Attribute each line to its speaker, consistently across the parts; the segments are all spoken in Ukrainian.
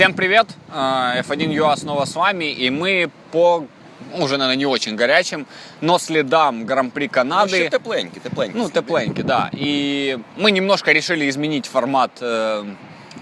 Speaker 1: Всем привет! Э, F1UA снова с вами, и мы по ну, уже, наверное, не очень горячим, но следам Гран-при
Speaker 2: Ну,
Speaker 1: Канады.
Speaker 2: ще тепленькі, тепленькі.
Speaker 1: Ну, тепленький, да. И мы немножко решили изменить формат э,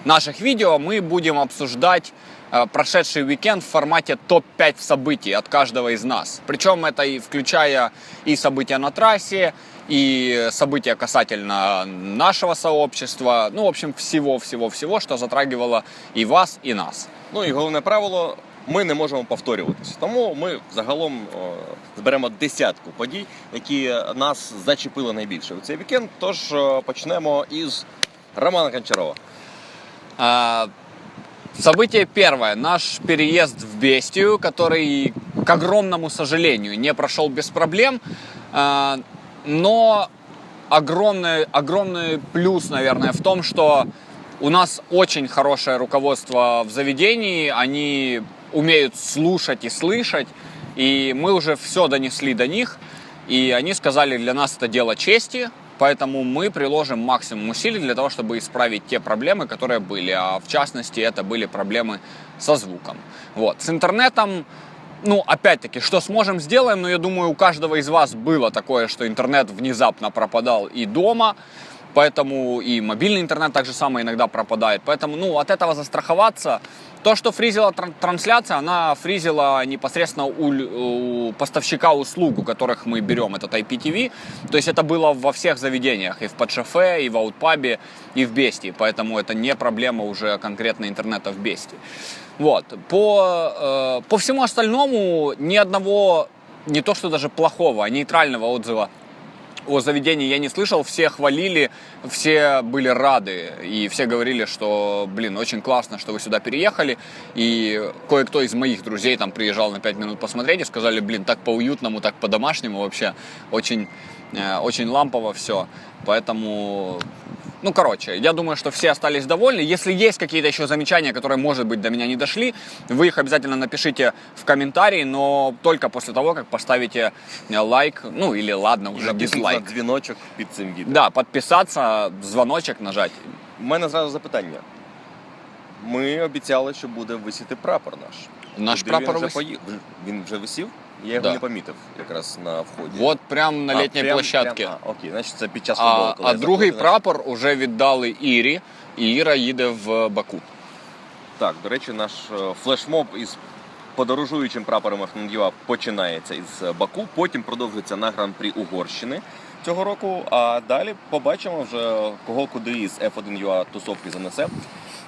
Speaker 1: наших видео. Мы будем обсуждать э, прошедший уикенд в формате топ-5 событий от каждого из нас. Причем это и включая и события на трассе, и события касательно нашего сообщества. Ну, в общем, всего-всего-всего, что затрагивало и вас, и нас.
Speaker 2: Ну і головне правило. Ми не можемо повторюватися. Тому ми загалом о, зберемо десятку подій, які нас зачепили найбільше у цей вікенд. Тож о, почнемо із Романа Кончарова.
Speaker 1: А, Событие первое. Наш переезд в Бестию, который, к огромному сожалению, не прошел без проблем. А, Но огромный, огромный плюс, наверное, в том, что у нас очень хорошее руководство в заведении. Они умеют слушать и слышать. И мы уже все донесли до них. И они сказали, для нас это дело чести, поэтому мы приложим максимум усилий для того, чтобы исправить те проблемы, которые были. А в частности, это были проблемы со звуком. Вот. С интернетом, ну, опять-таки, что сможем, сделаем, но я думаю, у каждого из вас было такое, что интернет внезапно пропадал и дома, поэтому и мобильный интернет так же самое иногда пропадает. Поэтому, ну, от этого застраховаться. То, что фризила тран- трансляция, она фризила непосредственно у, у поставщика услуг, у которых мы берем этот IPTV. То есть это было во всех заведениях, и в Подшофе, и в Аутпабе, и в Бестии. Поэтому это не проблема уже конкретно интернета в Бестии. Вот. По, э, по всему остальному ни одного, не то что даже плохого, а нейтрального отзыва о заведении я не слышал, все хвалили, все были рады, и все говорили, что, блин, очень классно, что вы сюда переехали, и кое-кто из моих друзей там приезжал на 5 минут посмотреть и сказали, блин, так по-уютному, так по-домашнему вообще, очень, э, очень лампово все, поэтому... Ну, короче, я думаю, что все остались довольны. Если есть какие-то еще замечания, которые, может быть, до меня не дошли, вы их обязательно напишите в комментарии, но только после того, как поставите э, лайк, ну или ладно, уже
Speaker 2: Натисніть
Speaker 1: дизлайк.
Speaker 2: на дзвіночок під цим відео.
Speaker 1: Да, подписаться, звоночек нажать.
Speaker 2: У мене зразу запитання. Ми обіцяли, що буде висіти прапор наш.
Speaker 1: Наш
Speaker 2: Куди
Speaker 1: прапор
Speaker 2: він вже,
Speaker 1: вис-
Speaker 2: пої- він вже висів? Я його
Speaker 1: Да.
Speaker 2: не помітив якраз на вході.
Speaker 1: Вот прям на
Speaker 2: прям- прям- а, окей, значить це під час футболу.
Speaker 1: А, а другий
Speaker 2: заходив, значить.
Speaker 1: прапор уже віддали Ірі, і Іра їде в Баку.
Speaker 2: Так, до речі, наш е, флешмоб із подорожуючим прапором FNUA починається із е, Баку, потім продовжується на гран-прі Угорщини цього року. А далі побачимо вже кого куди із F1UA тусовки занесе.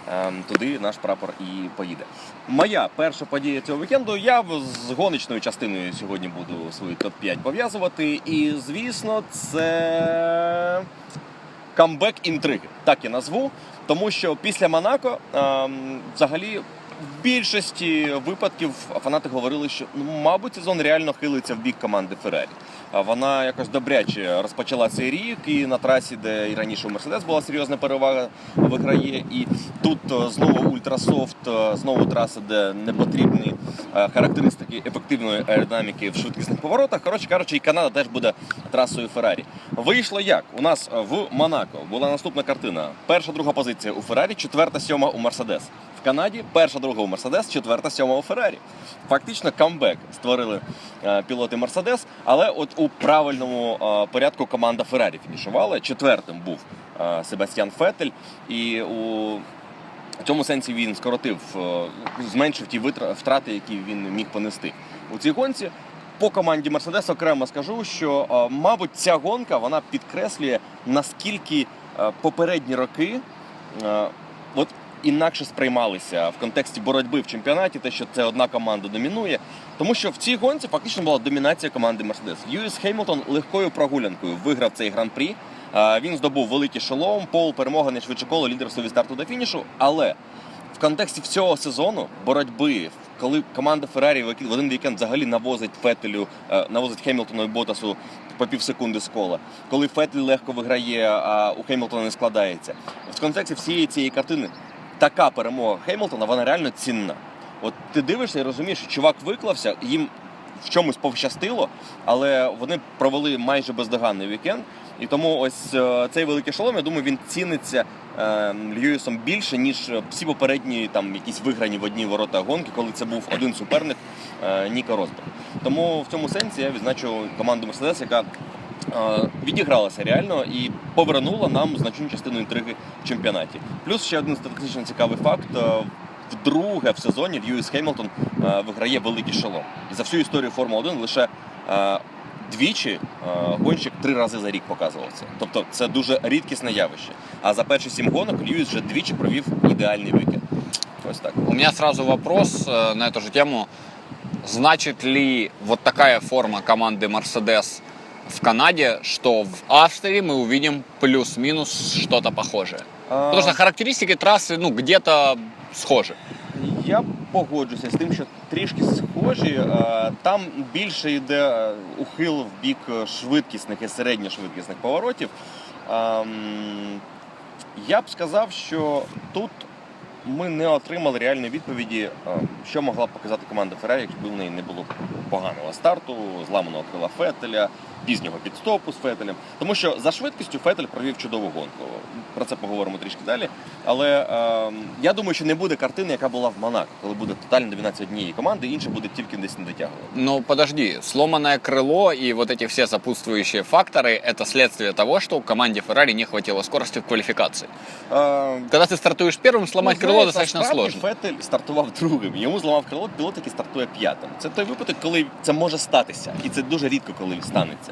Speaker 2: Ем, Туди наш прапор і поїде. Моя перша подія цього вікенду. Я з гоночною частиною сьогодні буду свої топ-5 пов'язувати. І, звісно, це камбек інтриги. Так я назву. Тому що після Монако ем, взагалі в більшості випадків фанати говорили, що ну, мабуть, сезон реально хилиться в бік команди Феррарі. Вона якось добряче розпочала цей рік, і на трасі, де і раніше у Мерседес була серйозна перевага, виграє. І тут е, знову ультрасофт, е, знову траса, де не потрібні е, характеристики ефективної аеродинаміки в швидкісних поворотах. Коротше кажучи, і Канада теж буде трасою Феррарі. Вийшло як? У нас в Монако була наступна картина. Перша, друга позиція у Феррарі, четверта, сьома у Мерседес. Канаді перша, друга у Мерседес, четверта, сьома у Феррарі. Фактично камбек створили е, пілоти Мерседес, але от у правильному е, порядку команда Феррарі фінішувала. Четвертим був е, Себастьян Фетель, і у цьому сенсі він скоротив, е, зменшив ті втрати, які він міг понести у цій гонці. По команді Мерседес окремо скажу, що е, мабуть ця гонка вона підкреслює наскільки е, попередні роки от інакше сприймалися в контексті боротьби в чемпіонаті, те, що це одна команда домінує. Тому що в цій гонці фактично була домінація команди Мерседес. Льюіс Хеймлтон легкою прогулянкою виграв цей гран-прі. Е, Він здобув великий шолом, пол, перемога не швидше коло, лідерство від старту до фінішу. Але в контексті всього сезону боротьби, коли команда Феррарі в один вікенд взагалі навозить Фетелю, е, навозить Хемілтону і Ботасу по пів секунди з кола, коли Фетель легко виграє, а у Хемілтона не складається. В контексті всієї цієї картини така перемога Хемілтона, вона реально цінна. От ти дивишся і розумієш, що чувак виклався, їм в чомусь пощастило, але вони провели майже бездоганний вікенд. І тому ось е, цей великий шолом, я думаю, він ціниться е, Льюісом більше, ніж е, всі попередні там якісь виграні в одні ворота гонки, коли це був один суперник е, Ніка Росберг. Тому в цьому сенсі я відзначу команду Мерседес, яка відігралася реально і повернула нам значну частину інтриги в чемпіонаті. Плюс ще один статистично цікавий факт. е, Вдруге в сезоні Льюіс Хемілтон е, виграє великий шолом. І за всю історію Формули 1 лише е, двічі е, гонщик три рази за рік показував це. Тобто це дуже рідкісне явище. А за перші сім гонок Льюіс вже двічі провів ідеальний вікенд. Ось так.
Speaker 1: У меня сразу вопрос э, на эту же тему. Значит ли вот такая форма команды Mercedes в Канаде, что в Австрии мы увидим плюс-минус что-то похожее? Потому что характеристики трассы, ну, где-то схожи.
Speaker 2: Я погоджуся з тим, що трішки схожі. Там більше йде ухил в бік швидкісних і середньошвидкісних поворотів. Я б сказав, що тут ми не отримали реальної відповіді, що могла б показати команда Феррарі, якби в неї не було поганого старту, зламаного крила Фетеля, пізнього підстопу з Фетелем. Тому що за швидкістю Фетель провів чудову гонку. Про це поговоримо трішки далі. Але е, я думаю, що не буде картини, яка була в Монако, коли буде тотальна домінація однієї команди, інша буде тільки десь не дотягувати.
Speaker 1: Ну, подожди, сломанное крыло и вот эти все сопутствующие факторы – это следствие того, что команде Феррари не хватило скорости в квалификации.
Speaker 2: Е,
Speaker 1: Когда ты стартуешь первым, сломать
Speaker 2: Ну,
Speaker 1: крыло
Speaker 2: знаєш,
Speaker 1: достаточно
Speaker 2: насправді
Speaker 1: сложно.
Speaker 2: Фетель стартував другим. Йому зламав крило пілот, який стартує п'ятим. Це той випадок, коли це може статися, і це дуже рідко, коли станеться.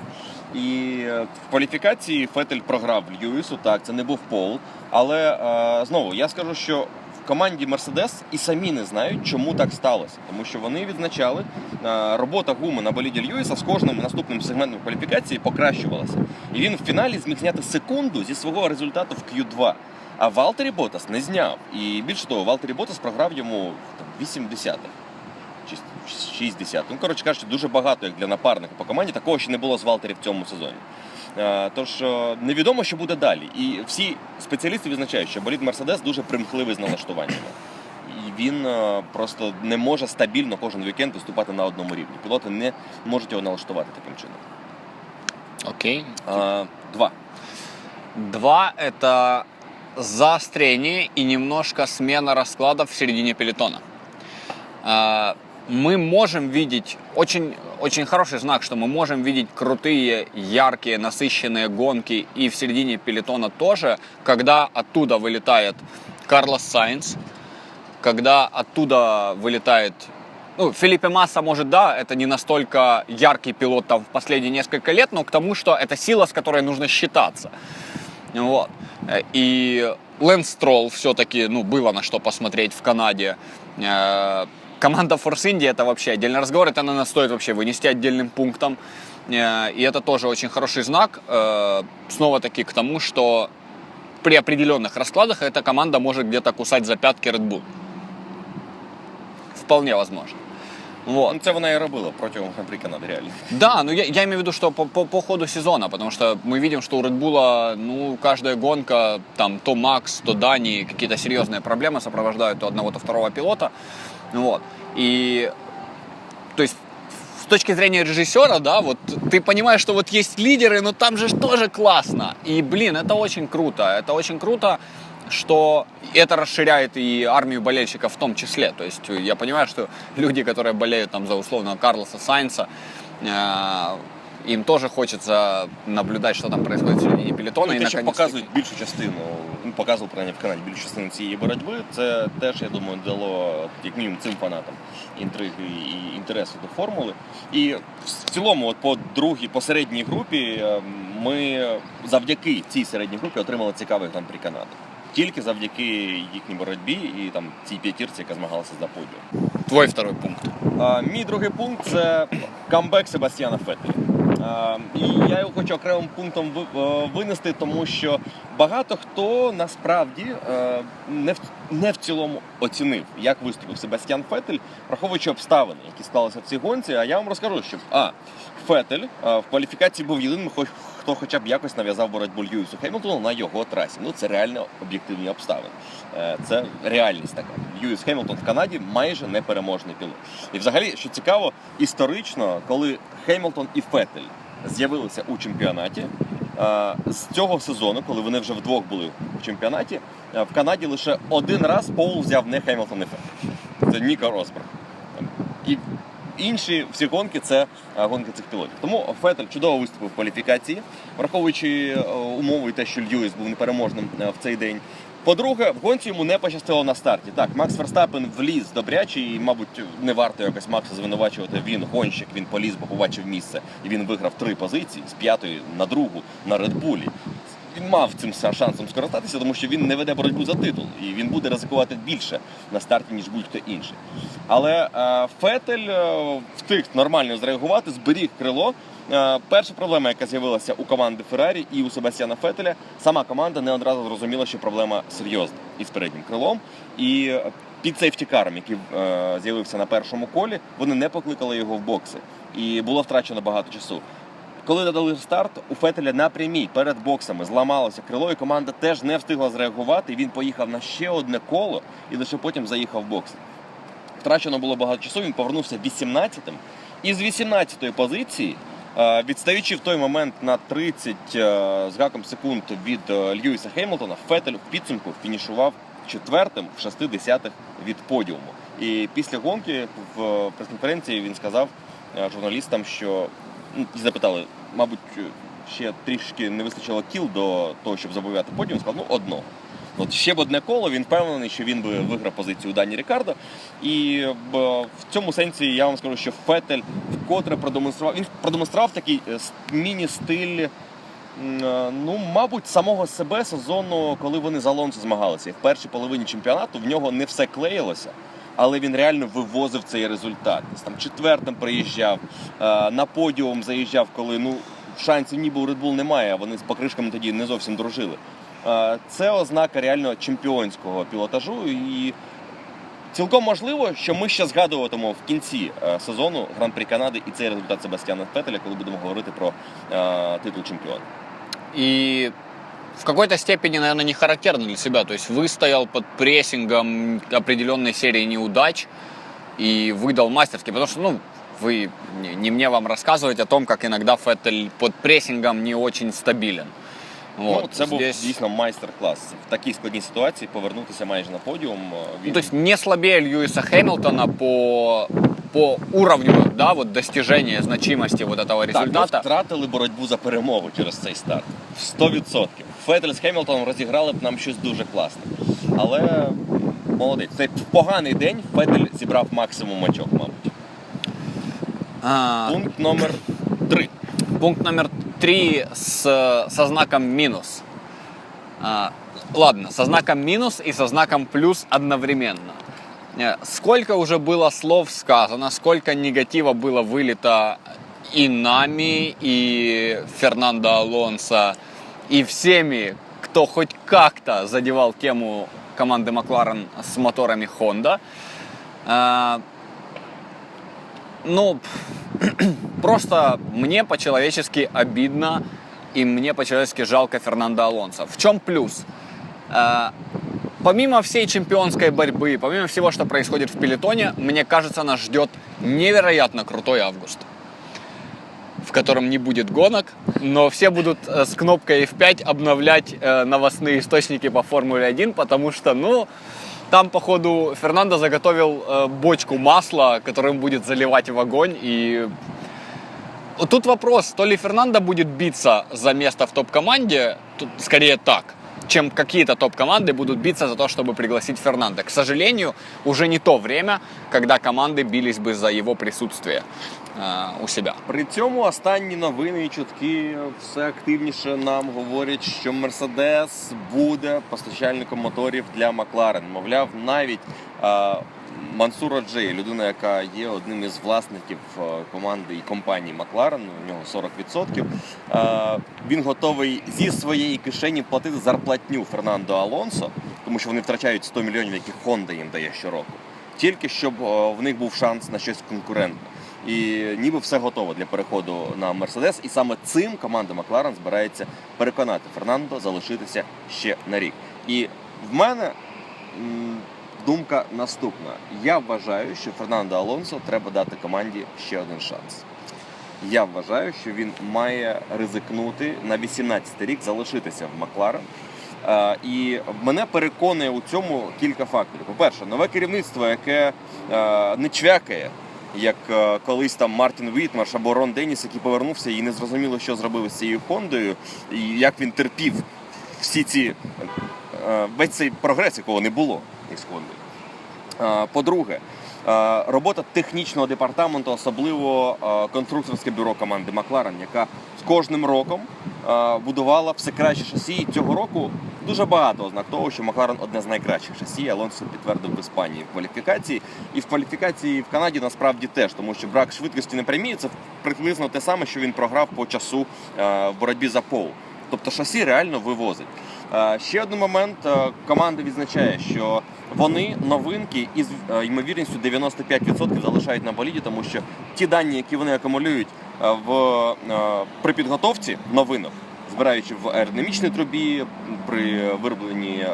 Speaker 2: І е, в кваліфікації Фетель програв Льюісу. Так, це не був пол. Але е, знову я скажу, що в команді Мерседес і самі не знають, чому так сталося, тому що вони відзначали, е, робота гуми на боліді Льюіса з кожним наступним сегментом кваліфікації покращувалася. І він в фіналі зміг зняти секунду зі свого результату в Q2. А Валтері Ботас не зняв. І більше того, Валтері Ботас програв йому там, 80 чи 60. Ну, коротше кажучи, дуже багато як для напарника по команді. Такого ще не було з Валтері в цьому сезоні. Е, Тож е, невідомо, що буде далі. І всі спеціалісти відзначають, що болід Мерседес дуже примхливий з налаштуваннями. І він е, просто не може стабільно кожен вікенд виступати на одному рівні. Пілоти не можуть його налаштувати таким чином.
Speaker 1: Окей.
Speaker 2: Е, Два.
Speaker 1: Два – это заострение и немножко смена раскладов в середине пелетона. Мы можем видеть, очень, очень хороший знак, что мы можем видеть крутые, яркие, насыщенные гонки и в середине пелетона тоже, когда оттуда вылетает Карлос Сайнс, когда оттуда вылетает ну, Филиппе Масса, может, да, это не настолько яркий пилот там в последние несколько лет, но к тому, что это сила, с которой нужно считаться. Вот. Э, И Лэнс Стролл все-таки, ну, было на что посмотреть в Канаде. Команда Force India это вообще отдельный разговор, это надо стоит вообще вынести отдельным пунктом. Э, И это тоже очень хороший знак, э, снова-таки к тому, что при определенных раскладах эта команда может где-то кусать за пятки Red Bull. Вполне возможно. Вот.
Speaker 2: Ну, Це вона і робила протягом Гран-прі Канади, реально.
Speaker 1: Да, но я, я имею в виду, что по, по, по ходу сезона, потому что мы видим, что у Red Bull, ну, каждая гонка, там, то Макс, то Дани, какие-то серьезные проблемы сопровождают то одного, то второго пилота. Вот. И, то есть, с точки зрения режиссера, да, вот ты понимаешь, что вот есть лидеры, но там же тоже классно. И, блин, это очень круто. Это очень круто, что это расширяет и армию болельщиков в том числе. То есть я понимаю, что люди, которые болеют там за условного Карлоса Сайнса, э, им тоже хочется наблюдать, что там происходит в середине пелетона.
Speaker 2: Ну,
Speaker 1: и
Speaker 2: те, показують більшу частину, ну, показував принаймні в Канаді більшу частину цієї боротьби, це теж, я думаю, дало як мінімум цим фанатам інтриги і інтересу до формули. І в цілому, от по другій, по середній групі, е, ми завдяки цій середній групі отримали цікавий гран-прі Канади. Тільки завдяки їхній боротьбі і там цій п'ятірці, яка змагалася за подіум.
Speaker 1: Твой второй пункт.
Speaker 2: А, Мій другий пункт це камбек Себастьяна Феттеля. А, І я його хочу окремим пунктом е, винести, тому що багато хто насправді е, не в, не в цілому оцінив, як виступив Себастьян Фетель, враховуючи обставини, які склалися в цій гонці. А я вам розкажу, що а Феттель е, в кваліфікації був єдиним, хто хоча б якось нав'язав боротьбу Льюісу Хемілтону на його трасі. Ну це реально об'єктивні обставини. Е, Це реальність така. Льюіс Хемілтон в Канаді майже непереможний пілот. І взагалі, що цікаво, історично, коли Хемілтон і Феттель з'явилися у чемпіонаті, Е, З цього сезону, коли вони вже вдвох були в чемпіонаті, е, в Канаді лише один раз Пол взяв не Хемілтон і Феттель. Це Ніка Росберг. І інші всі гонки це е, гонки цих пілотів. Тому Феттель чудово виступив в кваліфікації, враховуючи е, умови те, що Льюіс був непереможним е, в цей день. По-друге, в гонці йому не пощастило на старті. Так, Макс Верстапен вліз добряче, і, мабуть, не варто якось Макса звинувачувати. Він гонщик, він поліз, бо побачив місце. І він виграв три позиції з п'ятої на другу на Редбулі. Він мав цим шансом скористатися, тому що він не веде боротьбу за титул, і він буде ризикувати більше на старті, ніж будь-хто інший. Але е, Фетель е, встиг нормально зреагувати, зберіг крило. Е, перша проблема, яка з'явилася у команди Феррарі і у Себастьяна Фетеля, сама команда не одразу зрозуміла, що проблема серйозна із переднім крилом. І під сейфтікаром, який з'явився на першому колі, вони не покликали його в бокси. І було втрачено багато часу. Коли додали старт, у Фетеля на прямій перед боксами зламалося крило, і команда теж не встигла зреагувати. Він поїхав на ще одне коло і лише потім заїхав в бокси. Втрачено було багато часу. Він повернувся 18-м. І з 18-ї позиції, е, відстаючи в той момент на 30 е, з гаком секунд від е, Льюіса Хеймлтона, Фетель в підсумку фінішував четвертим в 60 від подіуму. І після гонки в прес-конференції він сказав журналістам, що ну, запитали, мабуть, ще трішки не вистачило кіл до того, щоб забавляти подіум. Сказав, ну одно. От ще б одне коло, він впевнений, що він би виграв позицію у Дані Рікардо. І в цьому сенсі я вам скажу, що Фетель вкотре продемонстрував. Він продемонстрував такий е, міні-стиль. е, Ну, мабуть, самого себе сезону, коли вони з Алонсо змагалися. І в першій половині чемпіонату в нього не все клеїлося, але він реально вивозив цей результат. Там четвертим приїжджав, е, на подіум заїжджав, коли ну шансів ніби у Red Bull немає, вони з покришками тоді не зовсім дружили. Е, Це ознака реально чемпіонського пілотажу. І цілком можливо, що ми ще згадуватимемо в кінці е, сезону Гран-прі Канади і цей результат Себастьяна Фетеля, коли будемо говорити про титул чемпіона.
Speaker 1: И в какой-то степени, наверное, не характерно для себя. То есть выстоял под прессингом определенной серии неудач и выдал мастерски. Потому что, ну, вы не не мне вам рассказывать о том, как иногда Феттель под прессингом не очень стабилен. Вот.
Speaker 2: ну, це був
Speaker 1: Здесь-
Speaker 2: дійсно майстер-клас. В такій складній ситуації повернутися майже на подіум. е, Він...
Speaker 1: то не слабее Льюиса Хэмилтона по, по уровню, да, вот достижения значимости вот этого
Speaker 2: Так, ми втратили боротьбу за перемогу через цей старт. 100%. Фетель з Хемілтоном розіграли б нам щось дуже класне. Але молодець. Це поганий день Фетель зібрав максимум очок, мабуть.
Speaker 1: А,
Speaker 2: Пункт номер 3.
Speaker 1: Пункт номер три с, со знаком минус. А, ладно, со знаком минус и со знаком плюс одновременно. Э, Сколько уже было слов сказано, сколько негатива было вылито и нами, и Фернандо Алонсо, и всеми, кто хоть как-то задевал тему команды Макларен с моторами Honda. А, ну, просто мне по-человечески обидно и мне по-человечески жалко Фернандо Алонсо. В чем плюс? Э, Помимо всей чемпионской борьбы, помимо всего, что происходит в пелетоне, мне кажется, нас ждет невероятно крутой август, в котором не будет гонок, но все будут э, с кнопкой F5 обновлять э, новостные источники по Формуле 1, потому что, ну, там, походу, Фернандо заготовил э, бочку масла, которым будет заливать в огонь. И тут вопрос, то ли Фернандо будет биться за место в топ-команде, скорее так, чем какие-то топ-команды будут биться за то, чтобы пригласить Фернандо. К сожалению, уже не то время, когда команды бились бы за его присутствие э, у себя.
Speaker 2: При цьому останні новини і чутки все активніше нам говорять, що Мерседес буде постачальником моторів для Макларен. Мовляв, навіть Е, Мансур Аджей, людина, яка є одним із власників е, команди і компанії Макларен, у нього 40%, е, він готовий зі своєї кишені платити зарплатню Фернандо Алонсо, тому що вони втрачають 100 мільйонів, які Honda їм дає щороку. Тільки щоб е, в них був шанс на щось конкурентне. І ніби все готово для переходу на Мерседес. І саме цим команда Макларен збирається переконати Фернандо залишитися ще на рік. І в мене думка наступна: я вважаю, що Фернандо Алонсо треба дати команді ще один шанс. Я вважаю, що він має ризикнути на 18-й рік залишитися в Макларен. Е, І мене переконує у цьому кілька факторів. По-перше, нове керівництво, яке е, не чвякає, як е, колись там Мартін Вітмарш або Рон Деніс, який повернувся і не зрозуміло, що зробили з цією Хондою, і як він терпів всі ці весь цей прогрес, якого не було із Хондою. Е, По-друге, е, робота технічного департаменту, особливо е, конструкторське бюро команди Макларен, яка з кожним роком будувала все краще шасі. І цього року дуже багато ознак того, що Макларен одне з найкращих шасі. Алонсо підтвердив в Іспанії в кваліфікації. І в кваліфікації в Канаді насправді теж, тому що брак швидкості на прямій це приблизно те саме, що він програв по часу в боротьбі за пол. Тобто шасі реально вивозить. Е, Ще один момент е, команда відзначає, що вони новинки із е, ймовірністю 95% залишають на боліді, тому що ті дані, які вони акумулюють в при підготовці новинок, збираючи в аеродинамічній трубі, при виробленні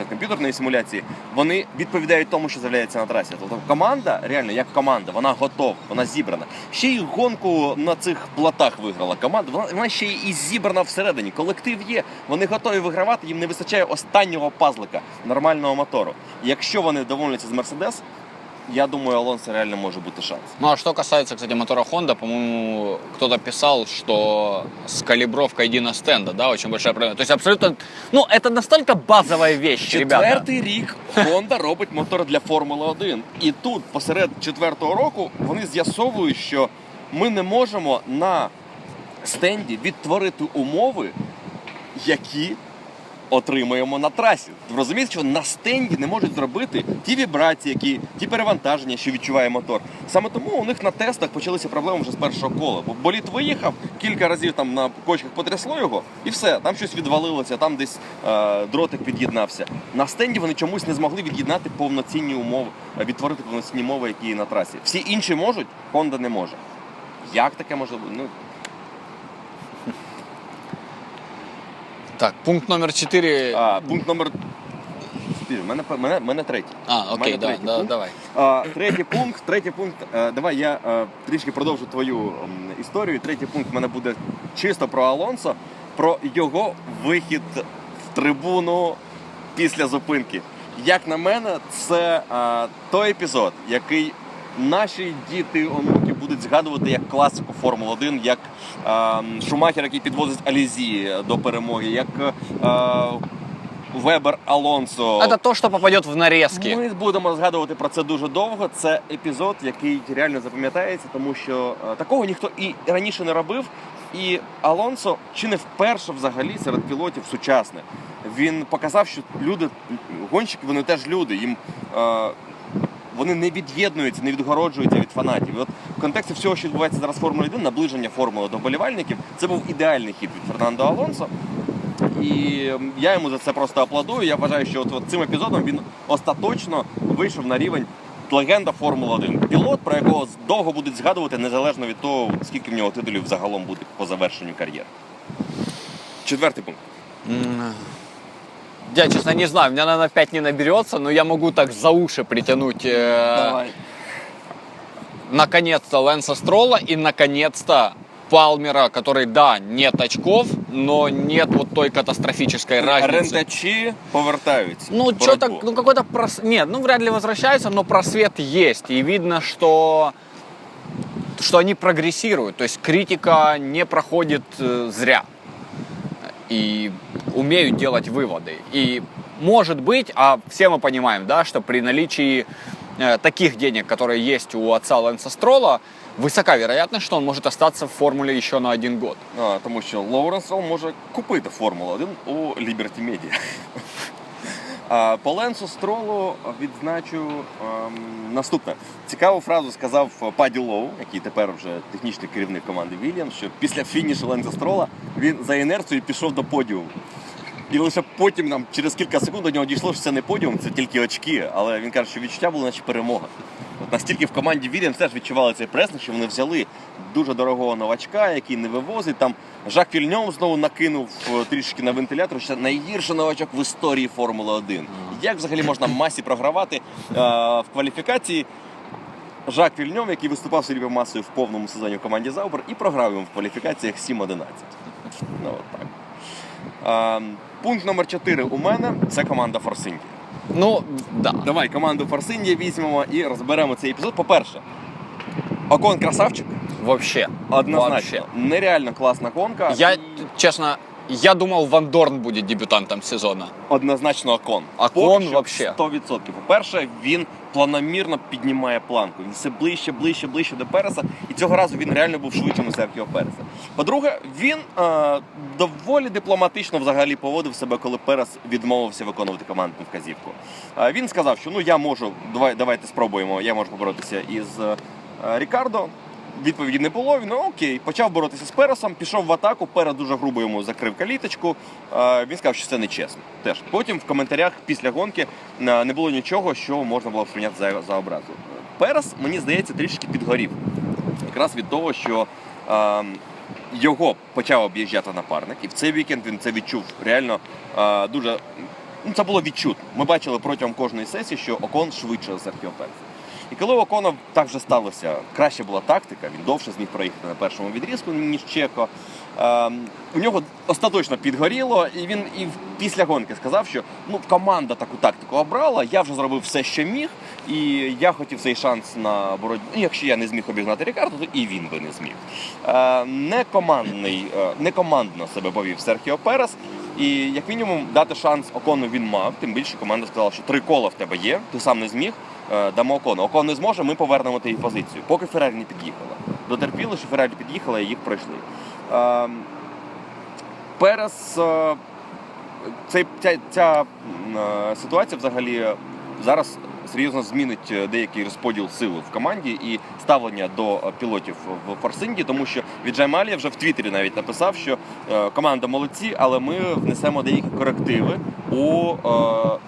Speaker 2: е, комп'ютерної симуляції, вони відповідають тому, що з'являється на трасі. Тобто команда, реально як команда, вона готова, вона зібрана. Ще й гонку на цих платах виграла команда. Вона, вона ще і зібрана всередині. Колектив є, вони готові вигравати. Їм не вистачає останнього пазлика нормального мотору. Якщо вони домовляться з Мерседес, я думаю, Алонсо реально може бути шанс.
Speaker 1: Ну а что касается, кстати, мотора Honda, по-моему, кто-то писал, что с калибровкой диностенда, да, очень большая проблема. То есть абсолютно, ну это настолько базовая вещь, ребята.
Speaker 2: Четвертий рік Honda робить мотор для Формули 1. І тут, посеред четвертого року, вони з'ясовують, що ми не можемо на стенді відтворити умови, які отримуємо на трасі. Розумієте, що на стенді не можуть зробити ті вібрації, які, ті перевантаження, що відчуває мотор. Саме тому у них на тестах почалися проблеми вже з першого кола. Бо боліт виїхав, кілька разів там на кочках потрясло його, і все, там щось відвалилося, там десь е, дротик під'єднався. На стенді вони чомусь не змогли від'єднати повноцінні умови, е, відтворити повноцінні мови, які є на трасі. Всі інші можуть, Honda не може. Як таке може бути? Ну,
Speaker 1: Так, пункт номер 4.
Speaker 2: а, пункт номер. Спів, мене, мене, мене третій.
Speaker 1: А, окей,
Speaker 2: мене
Speaker 1: да,
Speaker 2: третій
Speaker 1: да,
Speaker 2: пункт.
Speaker 1: давай.
Speaker 2: А, третій пункт, третій пункт. е, давай я е, трішки продовжу твою м, історію. Третій пункт в мене буде чисто про Алонсо, про його вихід в трибуну після зупинки. Як на мене, це е, той епізод, який наші діти, онуки будуть згадувати як класику Формули 1, як е, Шумахер, який підвозить Алізі до перемоги, як е, Вебер Алонсо.
Speaker 1: Это то, что попадет в нарезки.
Speaker 2: Ми будемо згадувати про це дуже довго. Це епізод, який реально запам'ятається, тому що е, такого ніхто і раніше не робив. І Алонсо чи не вперше взагалі серед пілотів сучасних. Він показав, що люди, гонщики, вони теж люди. Їм е, вони не від'єднуються, не відгороджуються від фанатів. І от в контексті всього, що відбувається зараз в Формулі 1, наближення формули до болівальників, це був ідеальний хід від Фернандо Алонсо. І я йому за це просто аплодую. Я вважаю, що от, от цим епізодом він остаточно вийшов на рівень легенда Формули 1. Пілот, про якого довго будуть згадувати, незалежно від того, скільки в нього титулів загалом буде по завершенню кар'єри. Четвертий пункт.
Speaker 1: Я, честно, не знаю, у меня, наверное, 5 не наберется, но я могу так за уши притянуть э, наконец-то Лэнса Строла и наконец-то Палмера, который, да, нет очков, но нет вот той катастрофической разницы.
Speaker 2: Рентачі повертаються.
Speaker 1: Ну, что-то, ну, какой-то прос... Нет, ну, вряд ли возвращаются, но просвет есть. И видно, что что они прогрессируют. То есть критика не проходит э, зря. И умеют делать выводы. И может быть, а все мы понимаем, да, что при наличии э, таких денег, которые есть у отца Лэнса Строла, высока вероятность, что он может остаться в формуле еще на один год.
Speaker 2: А, тому що Лоуренс Ролл може купити Формулу 1 у Liberty Media. А, по Ленсу Стролу відзначу ем, наступне. Цікаву фразу сказав Паді Лоу, який тепер вже технічний керівник команди Вільямс, що після фінішу Ленса Строла він за інерцією пішов до подіуму. І лише потім, нам, через кілька секунд до нього дійшло, що це не подіум, це тільки очки. Але він каже, що відчуття було наче перемога. От настільки в команді Вільямс теж відчували цей пресинг, що вони взяли дуже дорогого новачка, який не вивозить. Там Жак Вільньов знову накинув е, трішки на вентилятор, що це найгірший новачок в історії Формули 1. Як взагалі можна масі програвати е, в кваліфікації? Жак Вільньов, який виступав Сергієм Масою в повному сезоні в команді Заубер і програв йому в кваліфікаціях 7-11. Ну, так. А, пункт номер 4 у мене це команда Форсинді.
Speaker 1: Ну, да.
Speaker 2: Давай команду Форсинді візьмемо і розберемо цей епізод. По-перше, Окон красавчик,
Speaker 1: Вообще.
Speaker 2: однозначно.
Speaker 1: Вообще.
Speaker 2: Нереально класна гонка.
Speaker 1: Я,
Speaker 2: І
Speaker 1: честно, я думал, Ван Дорн будет дебютантом сезона.
Speaker 2: Однозначно Окон.
Speaker 1: Окон
Speaker 2: Поки що
Speaker 1: вообще.
Speaker 2: 100%. По-перше, він планомірно піднімає планку. Він все ближче, ближче, ближче до Переса. І цього разу він реально був швидшим за Серхіо Переса. По-друге, він е, доволі дипломатично взагалі поводив себе, коли Перес відмовився виконувати командну вказівку. Е, він сказав, що ну я можу, давай, давайте спробуємо, я можу поборотися із е, Рікардо. Відповіді не було. Він ну, окей, почав боротися з Пересом, пішов в атаку. Перес дуже грубо йому закрив каліточку. Е, Він сказав, що це нечесно. Теж потім в коментарях після гонки е, не було нічого, що можна було б сприйняти за, за образу. Перес, мені здається, трішки підгорів. Якраз від того, що е, його почав об'їжджати напарник, і в цей вікенд він це відчув реально е, дуже. Ну, це було відчутно. Ми бачили протягом кожної сесії, що Окон швидше за Серхіо. І коли у Окона так вже сталося, краще була тактика, він довше зміг проїхати на першому відрізку, ніж Чеко. Ем, у нього остаточно підгоріло, і він і після гонки сказав, що ну, команда таку тактику обрала, я вже зробив все, що міг, і я хотів цей шанс на боротьбу. Якщо я не зміг обігнати Рікардо, то і він би не зміг. Е, не командний, е, не командно себе повів Серхіо Перес. І як мінімум дати шанс Окону він мав. Тим більше команда сказала, що три кола в тебе є, ти сам не зміг. е, Дамо Окону. Окон не зможе, ми повернемо тобі позицію. Поки Феррарі не під'їхала. Дотерпіли, що Феррарі під'їхала і їх пройшли. Е, Перес ця, ця, ця е, ситуація взагалі зараз серйозно змінить е, деякий розподіл сили в команді і ставлення до е, пілотів в Форсинді, тому що Віджай Малія вже в Твіттері навіть написав, що е, команда молодці, але ми внесемо деякі корективи у е,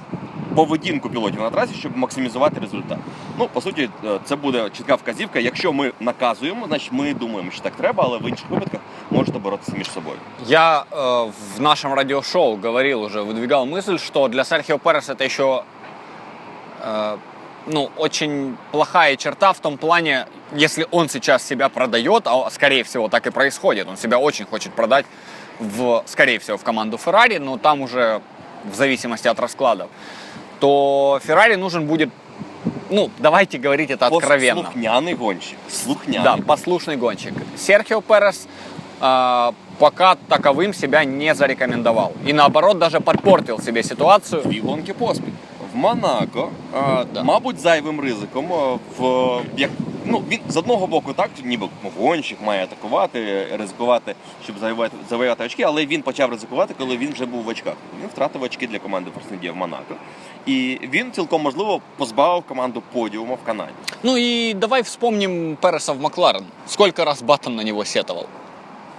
Speaker 2: поведінку пілотів на трасі, щоб максимізувати результат. Ну, по суті, е, це буде чітка вказівка. Якщо ми наказуємо, значить ми думаємо, що так треба, але в інших випадках можете боротися між собою.
Speaker 1: Я э, в нашем радиошоу говорил уже, выдвигал мысль, что для Серхио Переса это еще э, ну, очень плохая черта в том плане, если он сейчас себя продает, а скорее всего так и происходит, он себя очень хочет продать, в, скорее всего, в команду Феррари, но там уже в зависимости от раскладов, то Феррари нужен будет, ну, давайте говорить это откровенно.
Speaker 2: Слухняний гонщик. Слухняний.
Speaker 1: Да, послушный гонщик. Серхио Перес э, пока таковым себя не зарекомендовал. И наоборот, даже подпортил себе ситуацию.
Speaker 2: Дві гонки поспіль. Монако, е,
Speaker 1: Да.
Speaker 2: мабуть, зайвим ризиком. В, як, ну, він з одного боку так, ніби гонщик має атакувати, ризикувати, щоб завоювати, завоювати очки, але він почав ризикувати, коли він вже був в очках. Він втратив очки для команди Форсендія в Монако. І він цілком можливо позбавив команду подіуму в Канаді.
Speaker 1: Ну и давай вспомним Переса в Макларен. Сколько раз Баттон на него сетовал.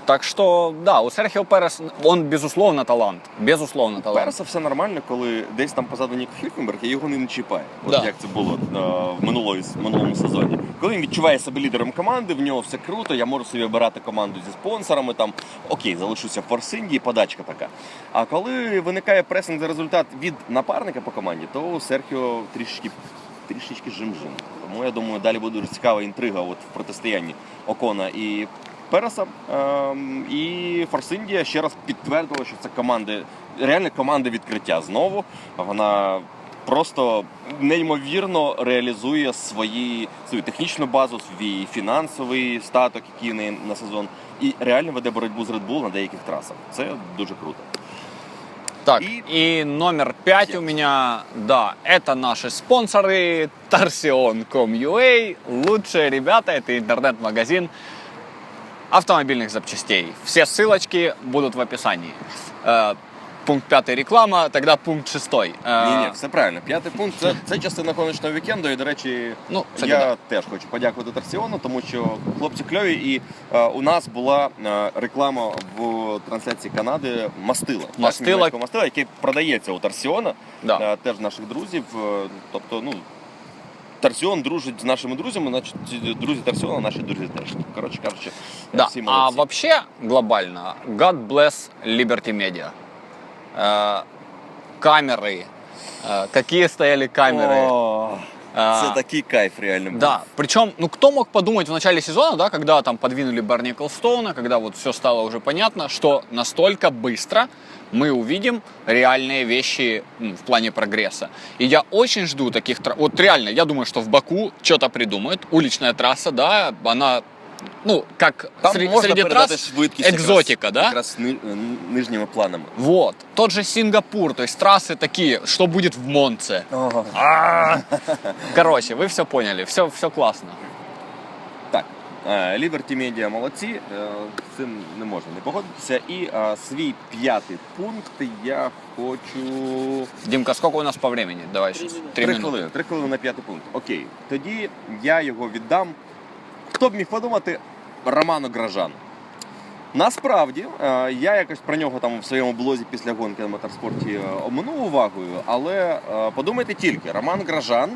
Speaker 1: Так что, да, у Серхио Перес, он безусловно талант. Безусловно
Speaker 2: У
Speaker 1: талант.
Speaker 2: Переса все нормально, коли десь там позаду Ніко Хюлькенберг, і його не чіпає. От
Speaker 1: Да.
Speaker 2: як це було е, в минулої, минулому сезоні. Коли він відчуває себе лідером команди, в нього все круто, я можу собі обирати команду зі спонсорами, там окей, залишуся в Форсинді, подачка така. А коли виникає пресинг за результат від напарника по команді, то у Серхіо трішечки. Трішечки жим-жим. Тому я думаю, далі буде дуже цікава інтрига от в протистоянні Окона і Переса. Ем, і Форсиндія ще раз підтвердила, що це команди, реальна команда відкриття знову. Вона просто неймовірно реалізує свої, свою технічну базу, свій фінансовий статок, який в неї на сезон, і реально веде боротьбу з Red Bull на деяких трасах. Це дуже круто.
Speaker 1: Так,
Speaker 2: И-
Speaker 1: и, номер пять
Speaker 2: Пять.
Speaker 1: у меня, да, это наши спонсоры Torsion.com.ua. Лучшие ребята, это интернет-магазин автомобильных запчастей. Все ссылочки будут в описании. Э, пункт пятый реклама, тогда пункт шестой. Э,
Speaker 2: Ні, ні, все правильно. П'ятий пункт це, це частина гоночного вікенду. І, до речі,
Speaker 1: Ну, це
Speaker 2: я
Speaker 1: да.
Speaker 2: теж хочу подякувати Торсіону, тому що хлопці кльові. І е, у нас була е, реклама в трансляції Канади мастила. так,
Speaker 1: Мастила.
Speaker 2: німецького мастила, який продається у Торсіона,
Speaker 1: Да.
Speaker 2: е, теж наших друзів. Е, тобто, ну. Торсіон дружить з нашими друзями, значить ці друзі Торсіона, наші друзі теж. Коротше кажучи, е,
Speaker 1: Да,
Speaker 2: всі
Speaker 1: а
Speaker 2: молодці.
Speaker 1: вообще глобально, God bless Liberty Media. Э, камеры, э, какие стояли камеры.
Speaker 2: О,
Speaker 1: Э, А,
Speaker 2: Це такий кайф реально. був.
Speaker 1: Да, причем, ну кто мог подумать в начале сезона, да, когда там подвинули Барни Колстоуна, когда вот все стало уже понятно, что настолько быстро мы увидим реальные вещи в плане прогресса. И я очень жду таких... Вот реально, я думаю, что в Баку что-то придумают. Уличная трасса, да, она, ну, как
Speaker 2: Там
Speaker 1: сре-
Speaker 2: можна
Speaker 1: среди трасс, экзотика,
Speaker 2: якраз,
Speaker 1: да?
Speaker 2: якраз ни- е, нижніми планами.
Speaker 1: Вот. Тот же Сингапур, то есть трассы такие, что будет в Монце. Короче, вы все поняли, все, все классно.
Speaker 2: Liberty Media молодці, е, з цим не можна не погодитися. І е, свій п'ятий пункт я хочу.
Speaker 1: Димка, сколько у нас по времени? Давай сейчас.
Speaker 2: Три хвилини. Три хвилини на п'ятий пункт. Окей. Тоді я його віддам. Хто б міг подумати? Роману Гражан. Насправді, е, я якось про нього там в своєму блозі після гонки на моторспорті оминув увагою, але подумайте тільки, Роман Гражан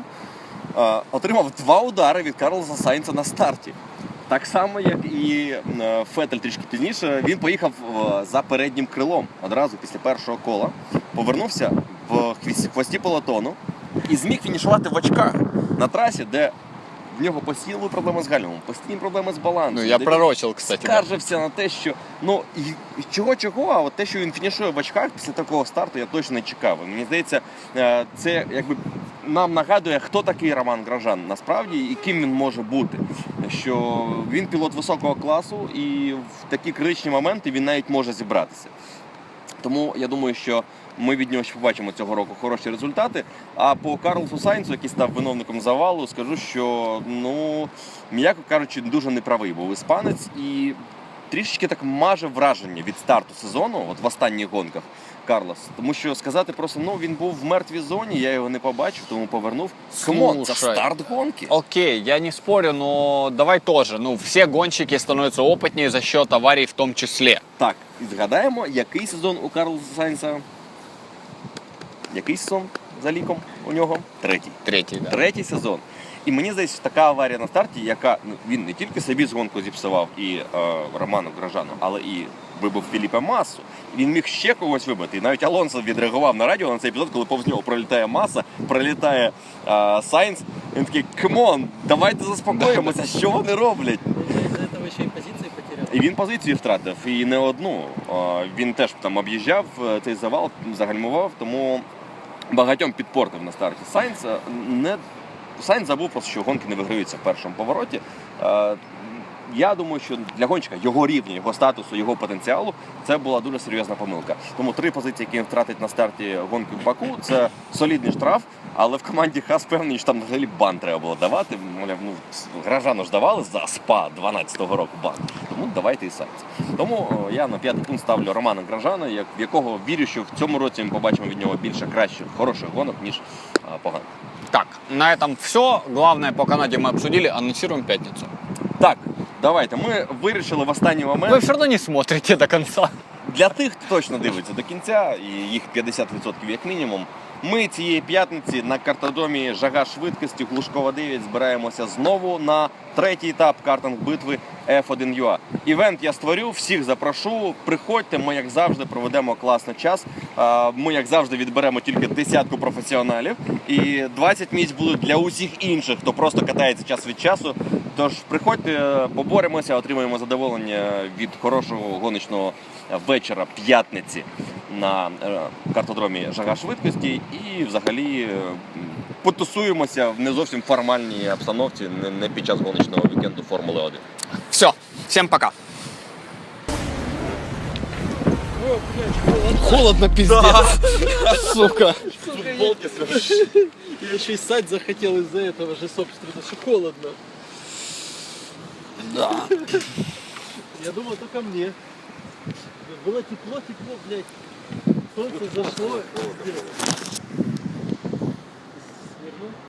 Speaker 2: отримав два удари від Карлоса Сайнца на старті. Так само, як і е, Фетель трішки пізніше, він поїхав е, за переднім крилом одразу після першого кола, повернувся в хвості полотону і зміг фінішувати в очках на трасі, де в нього постійні були проблеми з гальмом, постійні проблеми з балансом.
Speaker 1: Ну, я
Speaker 2: де
Speaker 1: пророчил, кстати.
Speaker 2: скаржився на те, що ну чого чого, а от те, що він фінішує в очках після такого старту, я точно не чекав. І мені здається, е, це якби нам нагадує, хто такий Роман Гражан насправді і ким він може бути. Що він пілот високого класу, і в такі критичні моменти він навіть може зібратися. Тому я думаю, що ми від нього ще побачимо цього року хороші результати. А по Карлосу Сайнцу, який став виновником завалу, скажу, що ну, м'яко кажучи, дуже неправий був іспанець і трішечки так маже враження від старту сезону, от в останніх гонках. Карлос, тому що сказати просто ну він був в мертвій зоні, я його не побачив, тому повернув. Камон, це
Speaker 1: Слушай.
Speaker 2: старт гонки.
Speaker 1: Окей, я не спорю, но давай тоже. Ну, все гонщики становятся опытнее за счет аварий в том числе.
Speaker 2: Так, і згадаємо, який сезон у Карлоса Сайнца? Який сезон за ліком у нього? Третій.
Speaker 1: Третий, да.
Speaker 2: Третій сезон. І мені здається, така аварія на старті, яка ну, він не тільки собі згонку зіпсував і е, Роману Гражану, але і вибив Філіпа Масу. Він міг ще когось вибити. І навіть Алонсо відреагував на радіо на цей епізод, коли повз нього пролітає маса, пролітає е, Сайнс. Він такий, камон, давайте заспокоїмося, що вони роблять. І він позицію втратив, і не одну. Е, Він теж там об'їжджав е, цей завал, загальмував, тому багатьом підпортив на старті Сайнс. Е, Не... Сайнс забув просто, що гонки не виграються в першому повороті. Е, Я думаю, що для гонщика його рівня, його статусу, його потенціалу це була дуже серйозна помилка. Тому три позиції, які він втратить на старті гонки в Баку, це солідний штраф. Але в команді Хас певний, що там взагалі бан треба було давати. Мовляв, ну гражану ж давали за СПА 12-го року бан. Тому давайте і Сайнц. Тому о, я на п'ятий пункт ставлю Романа Гражана, як в якого вірю, що в цьому році ми побачимо від нього більше кращих, хороших гонок, ніж а, поганих.
Speaker 1: Так, на этом все. Главное по Канаде мы обсудили. Анонсируем пятницу.
Speaker 2: Так, давайте. Ми вирішили в останній момент.
Speaker 1: Вы все равно не смотрите до конца.
Speaker 2: Для тих, хто точно дивиться до кінця, і їх 50% як мінімум. Ми цієї п'ятниці на картодромі Жага швидкості Глушкова 9 збираємося знову на третій етап картинг битви F1UA. Івент я створю, всіх запрошу. Приходьте, ми як завжди проведемо класний час. Ми як завжди відберемо тільки десятку професіоналів, і 20 місць будуть для усіх інших, хто просто катається час від часу. Тож приходьте, поборемося, отримаємо задоволення від хорошого гоночного вечора п'ятниці на е, картодромі Жага швидкості і взагалі е, потусуємося в не зовсім формальній обстановці, не, не під час гоночного вікенду Формули 1.
Speaker 1: Все, всем пока.
Speaker 3: Холодно, пиздец.
Speaker 1: Сука.
Speaker 3: Я еще и ссать захотел из-за этого же, собственно, что холодно.
Speaker 1: Да.
Speaker 3: Я думал, только мне. Было тепло, тепло, блядь. Солнце зашло.